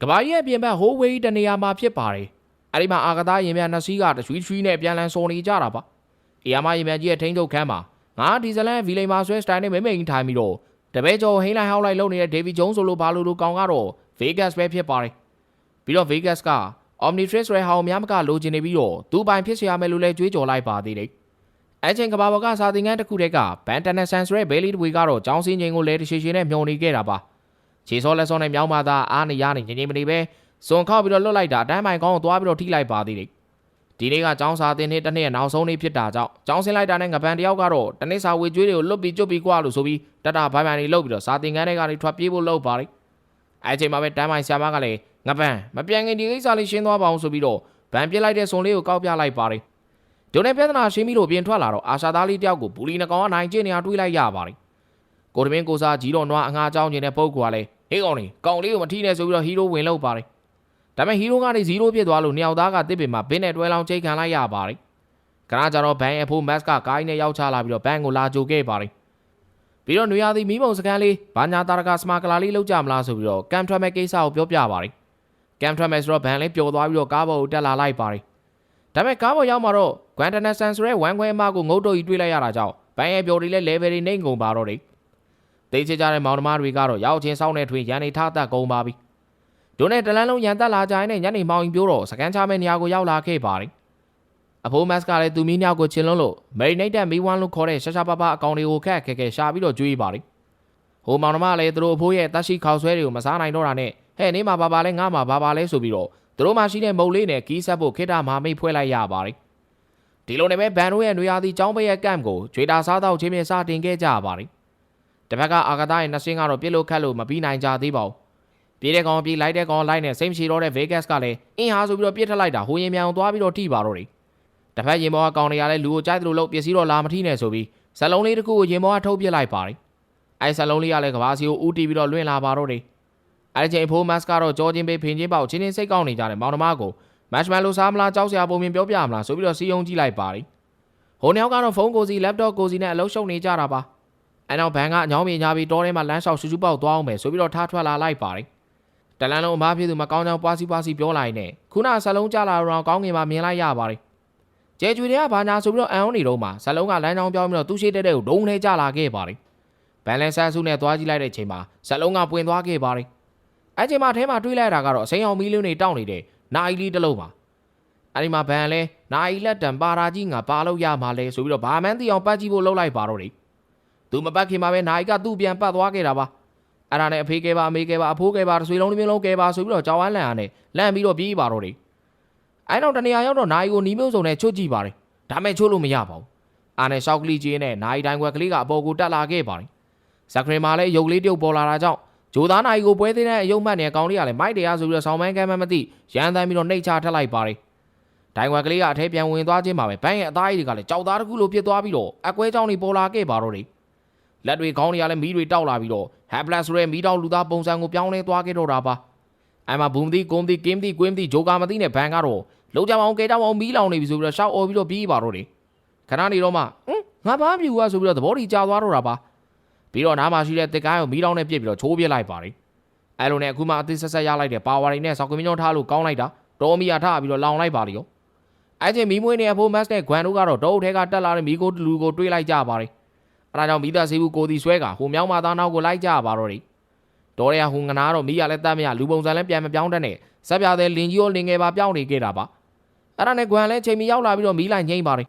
ကဘာကြီးရဲ့ပြင်ဘက်ဟိုးဝေးတနေရာမှာဖြစ်ပါတယ်အဲ့ဒီမှာအာကသားရင်မြန်နှစ်စီးကတချွီချွီနဲ့ပြန်လန်စော်နေကြတာပါအေယာမရင်မြန်ကြီးရဲ့ထိန်းချုပ်ခန်းမှာငါဒီဇလန်ဗီလိန်မာဆွဲစတိုင်နဲ့မိမိန်ထိုင်ပြီးတော့တပည့်ကျော်ဟိန်းလိုက်ဟောက်လိုက်လုပ်နေတဲ့ဒေဗီဂျုံးဆိုလိုဘာလို့လိုကောင်ကတော့ဗေဂတ်ပဲဖြစ်ပါတယ်ပြီးတော့ဗေဂတ်က Omnitrix ရဲဟောင်များမကလိုချင်နေပြီးတော့သူ့ပိုင်ဖြစ်เสียရမယ်လို့လည်းကြွေးကြော်လိုက်ပါသေးတယ်အချင်းကဘာဘကစာသင်ခန်းတစ်ခုတည်းကဘန်တန်နဆန်ဆိုရဲဘဲလီတဝီကတော့ចောင်းစင်းချင်းကိုလဲတရှိရှိနဲ့မျောနေခဲ့တာပါ ခြေစောလက်စောနဲ့မြောင်းမာသားအားနေရနေငငိမ့်မနေပဲစွန်ခောက်ပြီးတော့လွတ်လိုက်တာအတန်းပိုင်ကောင်းကိုသွားပြီးတော့ထိလိုက်ပါသေးတယ်ဒီနေ့ကចောင်းစာသင်နေ့တစ်နေ့နောက်ဆုံးနေ့ဖြစ်တာကြောင့်ចောင်းစင်းလိုက်တာနဲ့ငပန်တယောက်ကတော့တနေ့စာဝေကျွေးတွေကိုလွတ်ပြီးကျွတ်ပြီးကွာလို့ဆိုပြီးတတဘိုင်ဘိုင်လေးလှုပ်ပြီးတော့စာသင်ခန်းထဲကနေထွက်ပြေးဖို့လှုပ်ပါတယ်အဲအချိန်မှာပဲတန်းပိုင်ဆရာမကလည်းငပန်မပြန်ခင်ဒီကိစ္စလေးရှင်းသွားပါအောင်ဆိုပြီးတော့ဗန်ပြစ်လိုက်တဲ့စွန်လေးကိုကောက်ပြလိုက်ပါတယ်ဒုန်နဲ့ပြဿနာရှင်းပြီးတော့ပြင်ထွက်လာတော့အာရှာသားလေးတယောက်ကိုဘူလီနှကောင်ကနိုင်ကျင်းနေအောင်တွေးလိုက်ရပါတယ်ကိုတမင်းကိုစားကြီးတော်နွားအငှားเจ้าကျင်တဲ့ပုတ်ကွာလေ ဟေးကောင်လေးကောင်လေးကိုမထိနဲ့ဆိုပြီးတော့ဟီးရိုးဝင်လောက်ပါတယ်ဒါပေမဲ့ဟီးရိုးကနေဇီရိုဖြစ်သွားလို့နှစ်ယောက်သားကတစ်ပင်မှာဘင်းနဲ့တွဲလောင်းချိတ်ခံလိုက်ရပါတယ်ခဏကြာတော့ဘန်အဖိုးမတ်ကကိုင်းနဲ့ရောက်ချလာပြီးတော့ဘန်ကိုလာကြိုခဲ့ပါတယ်ပြီးတော့နွေရာသီမီးမုံစကန်လေးဘာညာတာရကစမာကလာလေးလောက်ကြမလားဆိုပြီးတော့ကမ်ထရမဲကိစ္စကိုပြောပြပါတယ်ကမ်ထရမဲဆိုတော့ဘန်လေးပျော်သွားပြီးတော့ကားပေါ်ကိုတက်လာလိုက်ပါတယ်ဒါပေမဲ့ကားပေါ်ရောက်မှာတော့ဂွမ်တနဆန်ဆိုရဲဝမ်ခွဲအမကိုငုတ်တုတ်ကြီးတွေးလိုက်ရတာကြောင့်ဘန်ရဲ့ပျော်တွေလည်း level တွေနှိမ့်ကုန်ပါတော့တယ် တိတ်ချကြတဲ့မောင်နှမတွေကတော့ရောက်ချင်းစောင်းတဲ့ထွေရန်နေထတတ်ကုန်ပါပြီဒုနဲ့တလန်းလုံးရန်တက်လာကြရင်ညနေမောင်ရင်ပြိုးတော့စကန်ချမဲ့နေရာကိုရောက်လာခဲ့ပါတယ်အဖိုးမတ်ကလည်းသူမီးညောက်ကိုချင်လုံးလို့မေရီနိတ်တက်မီဝမ်လို့ခေါ်တဲ့ရှာရှာပါပါအကောင်တွေကိုခက်ခဲခဲရှာပြီးတော့ကျွေးပါတယ်ဟိုမောင်နှမလည်းသူတို့အဖိုးရဲ့တက်ရှိခေါက်ဆွဲတွေကိုမစားနိုင်တော့တာနဲ့ဟဲ့နေမှာဘာပါလဲငါမှာဘာပါလဲဆိုပြီးတော့သူတို့မှရှိတဲ့မုတ်လေးနဲ့ကီးဆက်ဖို့ခိတ္တမာမိတ်ဖွဲလိုက်ရပါတယ်ဒီလိုနဲ့ပဲဘန်တို့ရဲ့နွေရာသီចောင်းပရဲ့ကန့်ကိုကျွေတာစားတော့ချင်းပြစတင်ခဲ့ကြပါတယ် တစ်ဖက်ကအာဂတာရဲ့နှစ်စင်းကတော့ပြစ်လို့ခတ်လို့မပြီးနိုင်ကြသေးပါဘူးပြေးတဲ့ကောင်ပြေးလိုက်တဲ့ကောင်လိုက်နဲ့စိတ်မရှိတော့တဲ့ Vegas ကလည်းအင်းဟာဆိုပြီးတော့ပြစ်ထလိုက်တာဟိုရင်မြန်အောင်သွားပြီးတော့ထိပါတော့တယ်တစ်ဖက်ရင်မောကကောင်တွေကလည်းလူကိုကြိုက်တယ်လို့လို့ပစ္စည်းတော့လာမထိနဲ့ဆိုပြီးဇလုံးလေးတစ်ခုကိုရင်မောကထုတ်ပြစ်လိုက်ပါတယ်အဲဇလုံးလေးကလည်းကဘာစီကိုဦးတီးပြီးတော့လွင့်လာပါတော့တယ်အဲဒီချိန်ဖိုးမတ်ကတော့ကြောချင်းပေးဖင်ချင်းပေါက်ချင်းချင်းစိတ်ကောက်နေကြတယ်မောင်နှမကိုမတ်မန်လိုစားမလားကြောက်စရာပုံမြင်ပြောပြမလားဆိုပြီးတော့စီယုံကြည့်လိုက်ပါတယ်ဟိုနှစ်ယောက်ကတော့ဖုန်းကိုစီ laptop ကိုစီနဲ့အလုပ်ရှုပ်နေကြတာပါ အဲနောက်ဘန်ကအညောင်းမြင်ညာပြီးတောထဲမှာလမ်းလျှောက်ရှူရှူပေါက်သွားအောင်မယ်ဆိုပြီးတော့ထားထွက်လာလိုက်ပါတယ်တလန်းလုံးအမားဖြစ်သူမကောင်းကြောင်ပွားစီပွားစီပြောလိုက်နဲ့ခုနဆလုံးကြလာတော့ကောင်းငင်မှာမြင်လိုက်ရပါတယ်ကျဲကျွေတွေကဘာညာဆိုပြီးတော့အန်အောင်နေတော့မှဆလုံးကလမ်းကြောင်ပြောင်းပြီးတော့သူ့ရှိတဲ့တဲ့ကိုဒုံနဲ့ကြလာခဲ့ပါတယ်ဘန်လန်ဆန်စုနဲ့သွားကြည့်လိုက်တဲ့ချိန်မှာဆလုံးကပွင့်သွားခဲ့ပါတယ်အဲချိန်မှာအဲမှာတွေးလိုက်တာကတော့အစိမ်းအောင်မီးလုံးတွေတောင့်နေတဲ့နိုင်လီတစ်လုံးပါအဲဒီမှာဘန်လဲနိုင်လက်တံပါရာကြီးငါပါလို့ရမှာလဲဆိုပြီးတော့ဘာမှန်းသိအောင်ပတ်ကြည့်ဖို့လှုပ်လိုက်ပါတော့တယ် သူမပတ်ခင်မှာပဲနိုင်ကသူ့ပြန်ပတ်သွားခဲ့တာပါအဲ့ဒါနဲ့အဖေကဲပါအမေကဲပါအဖိုးကဲပါဆွေလုံးတစ်မျိုးလုံးကဲပါဆိုပြီးတော့ကြောင်ဝမ်းလန်ရနဲ့လန့်ပြီးတော့ပြေးပါတော့တယ်အဲနောက်တနေရာရောက်တော့နိုင်ကိုနီးမျိုးစုံနဲ့ချွတ်ကြည့်ပါတယ်ဒါမဲ့ချိုးလို့မရပါဘူးအာနဲ့ရှောက်ကလေးကြီးနဲ့နိုင်တိုင်းခွက်ကလေးကအပေါ်ကိုတက်လာခဲ့ပါတယ်ဇက်ခရီမာလည်းရုပ်လေးပြုတ်ပေါ်လာတာကြောင့်ဂျိုသားနိုင်ကိုပွဲသေးတဲ့အယုံမှတ်နေအကောင်လေးကလည်းမိုက်တရားဆိုပြီးတော့ဆောင်းပန်းကမ်းမှန်းမသိရန်တမ်းပြီးတော့နှိတ်ချထက်လိုက်ပါတယ်ဒိုင်ခွက်ကလေးကအထဲပြန်ဝင်သွားခြင်းမှာပဲဘန်းရဲ့အသားရည်တွေကလည်းကြောက်သားတစ်ခုလိုပြစ်သွားပြီးတော့အကွဲကြောင်တွေပေါ်လာခဲ့ပါတော့တယ် လက်တွေခေါင်းတွေကလည်းမီးတွေတောက်လာပြီးတော့ဟက်ပလတ်ဆိုတဲ့မီးတောက်လူသားပုံစံကိုပြောင်းလဲသွားခဲ့တော့တာပါအဲ့မှာဘူမသိကုန်းသိကင်းသိကွင်းသိဂျိုကာမသိနဲ့ဘန်ကတော့လုံးကြမအောင်ကဲကြမအောင်မီးလောင်နေပြီဆိုပြီးတော့ရှောက်អော်ပြီးတော့ပြီးပါတော့တယ်ခဏနေတော့မှဟင်ငါဘာပြူอ่ะဆိုပြီးတော့သဘောတည်ကြသွားတော့တာပါပြီးတော့နားမှာရှိတဲ့တစ်ကိုင်းကိုမီးတောင်းနဲ့ပြစ်ပြီးတော့ချိုးပြစ်လိုက်ပါတယ်အဲ့လိုနဲ့အခုမှအသစ်ဆက်ဆက်ရလိုက်တဲ့ပါဝါတွေနဲ့ဆောက်ကမင်းကျော်ထားလို့ကောင်းလိုက်တာတော်မီယာထားပြီးတော့လောင်လိုက်ပါလေရောအဲ့ချိန်မီးမွေးနေအဖိုးမတ်နဲ့ဂွမ်တို့ကတော့တောအုပ်ထဲကတက်လာတဲ့မီးကိုလူကိုတွေးလိုက်ကြပါတယ် အဲဒါကြောင့်မိသားစေဘူးကိုတီဆွဲကဟိုမြောင်းမသားနောက်ကိုလိုက်ကြပါတော့တယ်တော်ရရဟိုငနာတော့မိရလည်းတတ်မရလူပုံစံလည်းပြန်မပြောင်းတတ်နဲ့စက်ပြတဲ့လင်ကြီးရောလင်ငယ်ပါပြောင်းနေခဲ့တာပါအဲ့ဒါနဲ့ဂွမ်လည်းချိန်မီရောက်လာပြီးတော့မီးလိုက်ငိမ့်ပါတယ်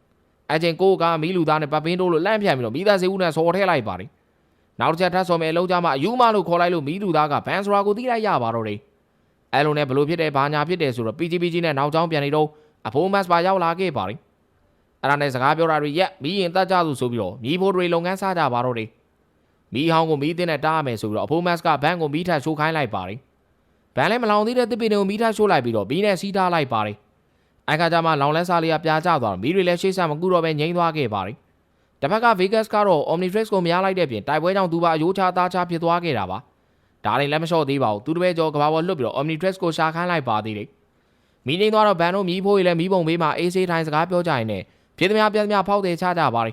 အဲ့ချိန်ကိုကမီးလူသားနဲ့ပပင်းတို့လို့လန့်ပြန်ပြီးတော့မိသားစေဘူးနဲ့ဆော်ထဲလိုက်ပါတယ်နောက်တစ်ချက်ထပ်ဆော်မယ်အလုံးကြမှာအယူမလို့ခေါ်လိုက်လို့မီးလူသားကဘန်စရာကိုတီးလိုက်ရပါတော့တယ်အဲ့လိုနဲ့ဘလို့ဖြစ်တယ်ဘာညာဖြစ်တယ်ဆိုတော့ PGPG နဲ့နောက်ကျောင်းပြန်နေတော့အဖိုးမတ်ပါရောက်လာခဲ့ပါတယ် အဲ့ဒါနဲ့စကားပြောတာတွေရက်မီးရင်တတ်ကြသူဆိုပြီးတော့မီးဖိုးတွေလုပ်ငန်းစားကြပါတော့တယ်မီးဟောင်းကိုမီးတင်းနဲ့တားရမယ်ဆိုပြီးတော့အဖိုးမတ်ကဘန်ကိုမီးထပ်ရှိုးခိုင်းလိုက်ပါတယ်ဘန်လည်းမလောင်သေးတဲ့တစ်ပင်တွေကိုမီးထပ်ရှိုးလိုက်ပြီးတော့မီးနဲ့စီးထားလိုက်ပါတယ်အဲ့ခါကျမှလောင်လန်းစားလေးကပြာကျသွားတော့မီးတွေလည်းရှေ့ဆက်မကူတော့ပဲငြိမ်းသွားခဲ့ပါတယ်တစ်ဖက်က Vegas ကတော့ Omnitrix ကိုမရလိုက်တဲ့ပြင်တိုက်ပွဲကြောင့်သူပါအယိုးချသားချဖြစ်သွားခဲ့တာပါဒါလည်းလက်မလျှော့သေးပါဘူးသူတပည့်ကျော်ကဘာပေါ်လွတ်ပြီးတော့ Omnitrix ကိုရှာခိုင်းလိုက်ပါသေးတယ်မီးငိမ့်သွားတော့ဘန်တို့မီးဖိုးရီလည်းမီးပုံပေးမှအေးဆေးထိုင်စကားပြောကြရင်လည်း ဖြစ်သမျှပြသမျှဖောက်တယ်ချကြပါလိ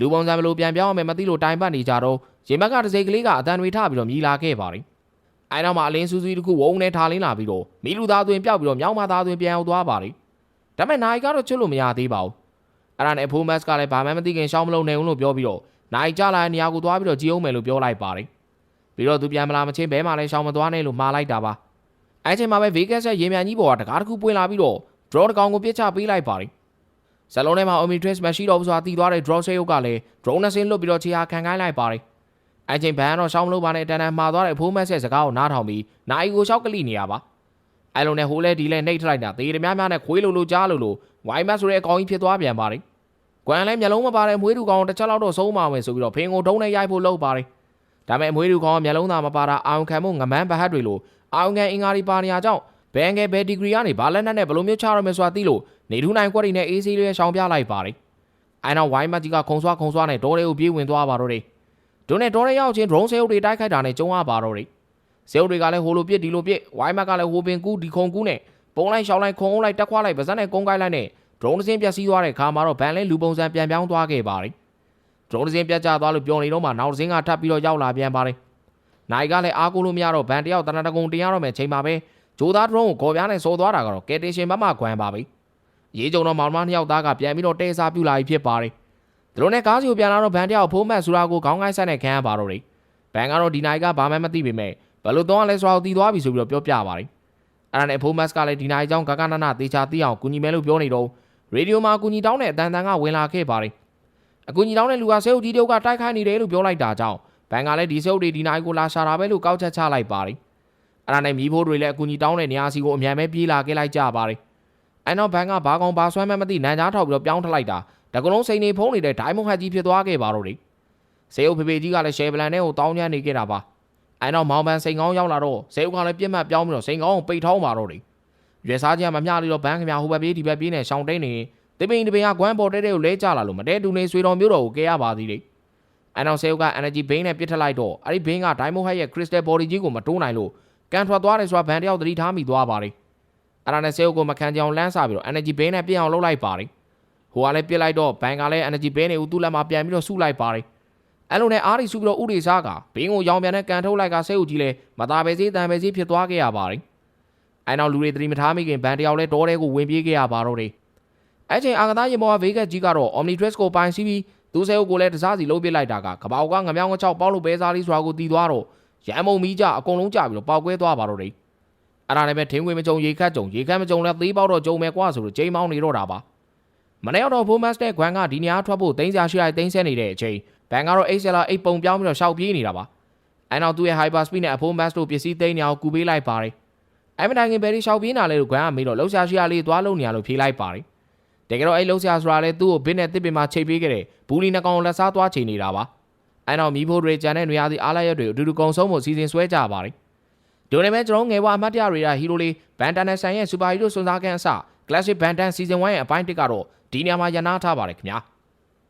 လူပုံစံမလို့ပြန်ပြောင်းအောင်မသိလို့တိုင်ပတ်နေကြတော့ရင်ဘက်ကတစိကလေးကအတန်တွေထပြီးတော့မြည်လာခဲ့ပါလိအဲနောက်မှာအလင်းစူးစူးတစ်ခုဝုန်းနဲ့ထားလင်းလာပြီးတော့မီလူသားသွင်းပျောက်ပြီးတော့မြောင်းမသားသွင်းပြန်ရောက်သွားပါတယ်ဒါပေမဲ့နိုင်ကတော့ချွတ်လို့မရသေးပါဘူးအဲ့ဒါနဲ့ဖိုးမတ်ကလည်းဘာမှမသိခင်ရှောင်းမလုံးနိုင်ဘူးလို့ပြောပြီးတော့နိုင်ကြလာတဲ့နေရာကိုသွားပြီးတော့ကြည်အောင်မယ်လို့ပြောလိုက်ပါတယ်ပြီးတော့သူပြန်မလာမချင်းဘဲမှလည်းရှောင်းမသွားနဲ့လို့မှားလိုက်တာပါအဲ့ချိန်မှာပဲ Vegas ရဲ့ရေမြန်ကြီးပေါ်ကတကားတစ်ခုပွင့်လာပြီးတော့ draw တစ်ကောင်ကိုပြစ်ချပေးလိုက်ပါတယ် ဇလုံးထဲမှာ Omnitrix မရှိတော့ဘူးဆိုတာသိသွားတဲ့ draw ဆေးရုပ်ကလည်း drone နဲ့ဆင်းလွတ်ပြီးတော့ခြေဟာခံခိုင်းလိုက်ပါတယ်အဲ့ချိန်ဘန်ကတော့ရှောင်းမလို့ပါနဲ့တန်တန်မှာသွားတဲ့ဖိုးမတ်ရဲ့စကားကိုနားထောင်ပြီးနိုင်ကိုရှောက်ကလိနေရပါအဲ့လိုနဲ့ဟိုးလဲဒီလဲနှိပ်ထလိုက်တာသေတများများနဲ့ခွေးလိုလိုကြားလိုလိုဝိုင်းမတ်ဆိုတဲ့အကောင်ကြီးဖြစ်သွားပြန်ပါတယ်ကွမ်လည်းမျက်လုံးမပါတဲ့မွေးတူကောင်တစ်ချက်လောက်တော့ဆုံးပါမယ်ဆိုပြီးတော့ဖင်ကိုဒုံးနဲ့ရိုက်ဖို့လုပ်ပါတယ်ဒါပေမဲ့မွေးတူကောင်ကမျက်လုံးသားမပါတာအာုံခံမှုငမန်းပဟတ်တွေလိုအာုံခံအင်္ဂါတွေပါနေရကြောင်း ဘန်ကဲဘယ်ဒီဂရီကနေဘာလက်နက်နဲ့ဘလို့မျိုးချရမယ်ဆိုတာသိလို့နေထူးနိုင်ကွက်တွေနဲ့အေးဆေးလေးရှောင်ပြလိုက်ပါတယ်အဲနောက်ဝိုင်းမတ်ကြီးကခုံဆွားခုံဆွားနဲ့ဒေါ်တွေကိုပြေးဝင်သွားပါတော့တယ်ဒုနဲ့ဒေါ်တွေရောက်ချင်း drone ဆေးုပ်တွေတိုက်ခိုက်တာနဲ့ကျုံရပါတော့တယ်ဆေးုပ်တွေကလည်းဟိုလိုပစ်ဒီလိုပစ်ဝိုင်းမတ်ကလည်းဟိုပင်ကူးဒီခုံကူးနဲ့ပုံလိုက်ရှောင်းလိုက်ခုံအောင်လိုက်တက်ခွားလိုက်ပါဇက်နဲ့ကုန်းကိုက်လိုက်နဲ့ drone တစ်စင်းပြက်စီးသွားတဲ့ခါမှာတော့ဗန်လဲလူပုံစံပြန်ပြောင်းသွားခဲ့ပါတယ် drone တစ်စင်းပြက်ကျသွားလို့ပြောနေတော့မှနောက်တစ်စင်းကထပ်ပြီးတော့ရောက်လာပြန်ပါတယ်နိုင်ကလည်းအားကိုးလို့မရတော့ဗန်တယောက်တနတကုံတင်ရတော့မယ်ချိန်ပါပဲ ဂျိုးသား drone ကိုကော်ပြားနဲ့စော်သွားတာကတော့ကယ်တေရှင်ဘက်မှခွမ်းပါပြီရေးကြုံတော့မောင်မနှစ်ယောက်သားကပြန်ပြီးတော့တဲစားပြူလာပြီးဖြစ်ပါတယ်သူတို့နဲ့ကားစီကိုပြန်လာတော့ဗန်တယောက်ဖိုးမတ်ဆူရာကိုခေါင်းကိုင်းဆက်နဲ့ခံရပါတော့တယ်ဗန်ကတော့ဒီနိုင်ကဘာမှမသိပေမဲ့ဘယ်လိုတော့လဲဆိုတာကိုတည်သွားပြီဆိုပြီးတော့ပြောပြပါတယ်အဲ့ဒါနဲ့ဖိုးမတ်ကလည်းဒီနိုင်အကြောင်းဂဂနနသေချာသိအောင်ကူညီမယ်လို့ပြောနေတော့ရေဒီယိုမှာကူညီတောင်းတဲ့အတန်တန်ကဝင်လာခဲ့ပါတယ်အကူညီတောင်းတဲ့လူကဆဲအုပ်ကြီးတယောက်ကတိုက်ခိုက်နေတယ်လို့ပြောလိုက်တာကြောင့်ဘန်ကလည်းဒီဆဲအုပ်တွေဒီနိုင်ကိုလာရှာတာပဲလို့ကောက်ချက်ချလိုက်ပါတယ် အဲ့ဒါနဲ့မိဖိုးတွေလည်းအကူညီတောင်းတဲ့နေရာစီကိုအမြန်ပဲပြေးလာခဲ့လိုက်ကြပါတယ်အဲ့တော့ဘန်ကဘာကောင်ဘာဆွမ်းမှမသိနန်းကြားထောက်ပြီးတော့ပြောင်းထလိုက်တာတကလုံးစိန်နေဖုံးနေတဲ့ဒိုင်းမုန်ဟတ်ကြီးဖြစ်သွားခဲ့ပါတော့တယ်ဆဲအုပ်ဖေဖေကြီးကလည်းရှယ်ပလန်နဲ့ကိုတောင်းညမ်းနေခဲ့တာပါအဲ့တော့မောင်ပန်စိန်ကောင်းရောက်လာတော့ဆဲအုပ်ကလည်းပြစ်မှတ်ပြောင်းပြီးတော့စိန်ကောင်းကိုပိတ်ထောင်းပါတော့တယ်ရွယ်စားကြီးကမမျှလို့တော့ဘန်းခင်ဗျာဟိုဘက်ပြေးဒီဘက်ပြေးနေရှောင်းတိန်နေတပိန်တပိန်ကကွမ်းပေါ်တဲတဲကိုလဲကြလာလို့မတဲတူနေဆွေတော်မျိုးတော်ကိုကဲရပါသေးတယ်။အနောက်ဆဲက energy beam နဲ့ပစ်ထလိုက်တော့အဲ့ဒီ beam က diamond head ရဲ့ crystal body ကြီးကိုမတိုးနိုင်လို့ ကန်ထွက်သွားတယ်ဆိုတာဘန်တယောက်သတိထားမိသွားပါတယ်။အဲ့ဒါနဲ့ဆဲကိုမခံကြအောင်လမ်းစားပြီးတော့ energy beam နဲ့ပြစ်အောင်လုပ်လိုက်ပါတယ်။ဟိုကလည်းပြစ်လိုက်တော့ဘန်ကလည်း energy beam တွေကိုသူ့လက်မှာပြန်ပြီးတော့စုလိုက်ပါတယ်။အဲ့လိုနဲ့အားရီစုပြီးတော့ဥရိစားကဘင်းကိုရောင်ပြန်နဲ့ကန်ထုတ်လိုက်ကဆဲဦးကြီးလဲမသားပဲစေးတန်ပဲစေးဖြစ်သွားခဲ့ရပါတယ်။အဲ့နောက်လူတွေသတိမထားမိခင်ဘန်တယောက်လဲတောထဲကိုဝင်ပြေးခဲ့ရပါတော့တယ်။အဲ့ချိန်အာကသားရင်ပေါ်ကဗေးကက်ကြီးကတော့ Omnitrix ကိုပိုင်စီးပြီးသူ့ဆဲအုပ်ကိုလည်းတစားစီလုံးပစ်လိုက်တာကကပောက်ကငမြောင်းငချောက်ပေါက်လို့ပဲစားလေးစွာကိုတီးသွားတော့ ရမ်းမုံမီးကြအကုန်လုံးကြပြီးတော့ပေါက်ကွဲသွားပါတော့တယ်။အဲ့ဒါလည်းပဲထင်းခွေမကြုံရေခတ်ကြုံရေခတ်မကြုံလည်းသေးပေါက်တော့ကြုံမယ်ကွာဆိုတော့ဂျိမ်းမောင်းနေတော့တာပါ။မနေ့တော့ဖိုးမတ်စ်နဲ့ဂွမ်ကဒီနေရာထွက်ဖို့တင်းစရာရှိလိုက်တင်းဆဲနေတဲ့အချိန်ဘန်ကတော့ XLR အိတ်ပုံပြောင်းပြီးတော့ရှောက်ပြေးနေတာပါ။အဲ့နောက်သူ့ရဲ့ hyper speed နဲ့အဖိုးမတ်စ်တို့ပစ္စည်းသိမ်းနေအောင်ကူပေးလိုက်ပါတယ်။အဲ့မတိုင်ခင်ဘယ်ဒီရှောက်ပြေးနာလဲလို့ဂွမ်ကမေးတော့လှုပ်ရှားရှိရလေးသွားလုံနေရလို့ဖြေလိုက်ပါတယ်။တကယ်တော့အဲ့လှုပ်ရှားဆိုတာလဲသူ့ကိုဘစ်နဲ့တစ်ပင်မှာချိန်ပေးခဲ့တဲ့ဘူးလီနှကောင်လက်စားသွားချိန်နေတာပါ။ အဲ့တော့မီးဖိုးတွေကြံတဲ့နေရာစီအားလိုက်ရက်တွေအတူတူကုံဆုံးဖို့စီစဉ်ဆွဲကြပါတယ်။ဒိုနေမဲ့ကျွန်တော်ငယ်ဘွားအမတ်တရတွေကဟီရိုလေးဘန်တန်နဲ့ဆိုင်ရဲ့စူပါဟီးရိုစွန်စားကန်အစ Classic Bantan Season 1ရဲ့အပိုင်း1ကတော့ဒီနေရာမှာရန်နာထားပါတယ်ခင်ဗျာ။